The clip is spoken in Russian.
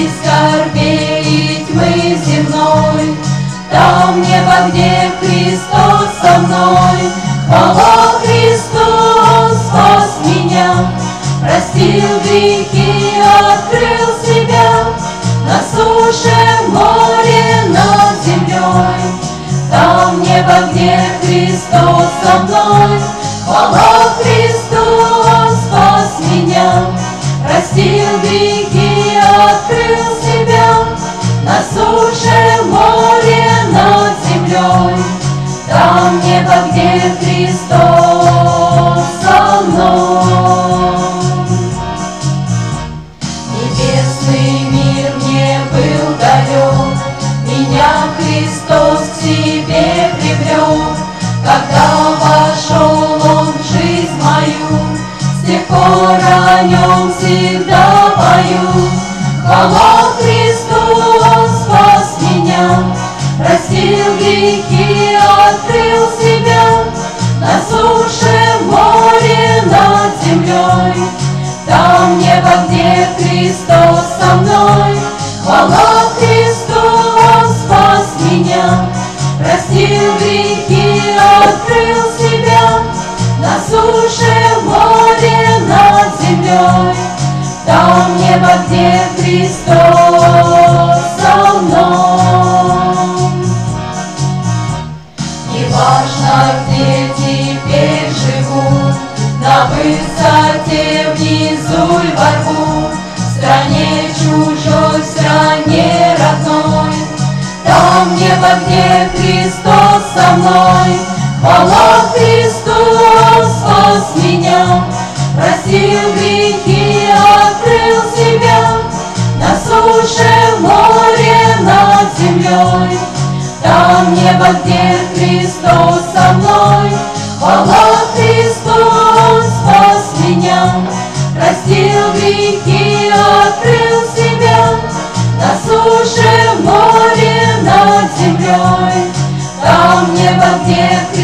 и скорбей тьмы земной, Там небо, где Христос со мной. Хвала Христос спас меня, Простил грехи, открыл себя, На суше, море, над землей. Там небо, где Христос со мной, Хвала Христос спас меня, Простил грехи, открыл себя на суше, море, над землей. Там небо, где Христос со мной. Небесный мир мне был далек, Меня Христос к себе привлек. Когда вошел Он в жизнь мою, С тех пор о Нем всегда. Христу, Он спас меня, Простил грехи, открыл себя На суше, море, над землей. Там небо, где Христос Христос со мной. Неважно, где теперь живу, На высоте внизу ль во В стране чужой, в стране родной. Там небо, где Христос со мной, землей. Там небо, где Христос со мной, Хвала Христу, Он спас меня, Простил грехи, открыл себя На суше, в море, над землей. Там небо, где Христос